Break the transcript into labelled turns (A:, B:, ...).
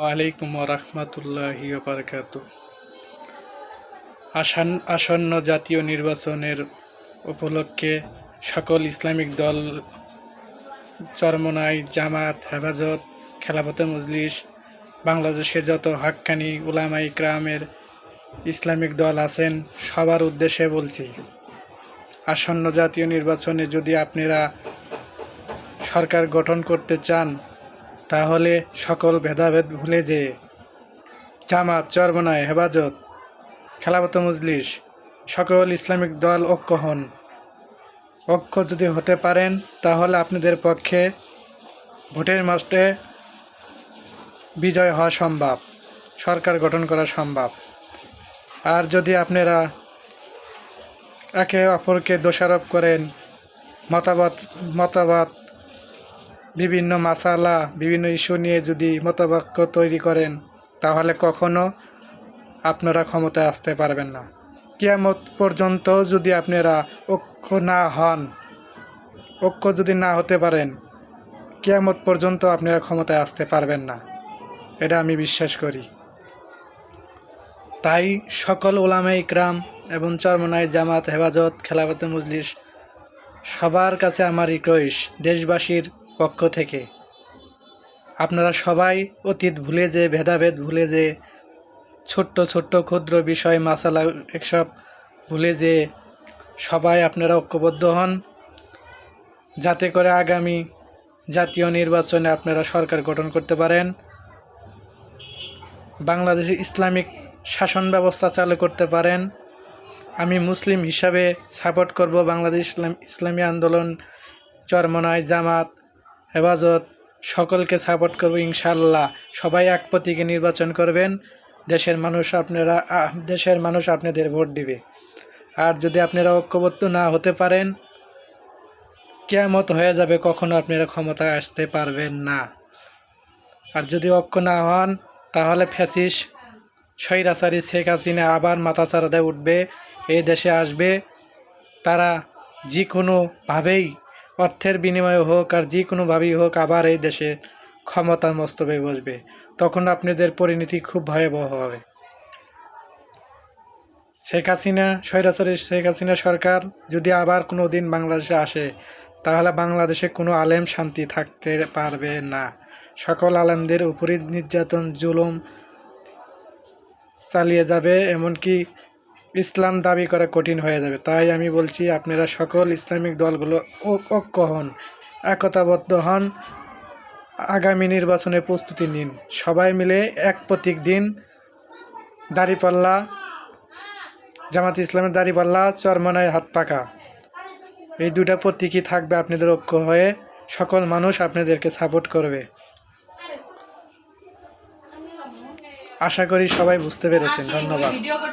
A: ওয়ালাইকুম রহমতুল্লাহি বারকাত আসান আসন্ন জাতীয় নির্বাচনের উপলক্ষে সকল ইসলামিক দল চরমনাই জামাত, হেফাজত, খেলাফতে মজলিস, বাংলাদেশে যত হাক্কানি উলামাই ক্রামের ইসলামিক দল আছেন, সবার উদ্দেশ্যে বলছি, আসন্ন জাতীয় নির্বাচনে যদি আপনারা সরকার গঠন করতে চান তাহলে সকল ভেদাভেদ ভুলে যে জামাত, চরমনায় হেফাজত, খেলাফত মজলিস, সকল ইসলামিক দল ঐক্য হন। ঐক্য যদি হতে পারেন, তাহলে আপনাদের পক্ষে ভোটের মাসে বিজয় হওয়া সম্ভব, সরকার গঠন করা সম্ভব। আর যদি আপনারা একে অপরকে দোষারোপ করেন, মতামত মতামত বিভিন্ন মাসালা, বিভিন্ন ইস্যু নিয়ে যদি মতবাক্য তৈরি করেন, তাহলে কখনো আপনারা ক্ষমতায় আসতে পারবেন না। কিয়ামত পর্যন্ত যদি আপনারা ঐক্য না হন, ঐক্য যদি না হতে পারেন, কিয়ামত পর্যন্ত আপনারা ক্ষমতায় আসতে পারবেন না। এটা আমি বিশ্বাস করি। তাই সকল ওলামা ইকরাম এবং চরমনাই জামাত, হেফাজত, খেলাফতে মজলিস, সবার কাছে আমার রিকোয়েস্ট, দেশবাসীর পক্ষ থেকে। আপনারা সবাই অতীত ভুলে যে, ভেদাভেদ ভুলে যে, ছোট্ট ছোট্ট ক্ষুদ্র বিষয়, মাসালা এসব ভুলে যে, সবাই আপনারা ঐক্যবদ্ধ হন। যাতে করে আগামী জাতীয় নির্বাচনে আপনারা সরকার গঠন করতে পারেন। বাংলাদেশে ইসলামিক শাসন ব্যবস্থা চালু করতে পারেন। আমি মুসলিম হিসাবে সাপোর্ট করব বাংলাদেশ ইসলাম, ইসলামী আন্দোলন, চরমনায় জামাত হেফাজত। সকলকে সাপোর্ট করব ইনশাল্লাহ সবাই এক প্রতীকে নির্বাচন করবেন। দেশের মানুষ আপনারা দেশের মানুষ আপনাদের ভোট দিবে। আর যদি আপনারা ঐক্যবদ্ধ না হতে পারেন, কেয়ামত হয়ে যাবে, কখনো আপনারা ক্ষমতায় আসতে পারবেন না। আর যদি ঐক্য না হন, তাহলে ফ্যাসিস স্বৈরাচারী শেখ হাসিনা আবার মাথা চারাদায় উঠবে, এই দেশে আসবে। তারা যে কোনোভাবেই অর্থের বিনিময়ে হোক আর যে কোনোভাবেই হোক আবার এই দেশে ক্ষমতার মস্তবে বসবে। তখন আপনাদের পরিণতি খুব ভয়াবহ হবে। শেখ হাসিনা, স্বৈরাচারী শেখ হাসিনা সরকার যদি আবার কোনো দিন বাংলাদেশে আসে, তাহলে বাংলাদেশে কোনো আলেম শান্তি থাকতে পারবে না। সকল আলেমদের উপরই নির্যাতন, জুলুম চালিয়ে যাবে, এমনকি ইসলাম দাবি করা কঠিন হয়ে যাবে। তাই আমি বলছি, আপনারা সকল ইসলামিক দলগুলো ঐক্য হন, একতাবদ্ধ হন। আগামী নির্বাচনের প্রস্তুতি নিন। সবাই মিলে এক প্রতীক দিন। দাড়িপাল্লা, জামাত ইসলামের দাড়িপাল্লা, চরমনায় হাত পাকা। এই দুটা প্রতীকই থাকবে আপনাদের ঐক্য হয়ে, সকল মানুষ আপনাদেরকে সাপোর্ট করবে। আশা করি সবাই বুঝতে পেরেছেন। ধন্যবাদ।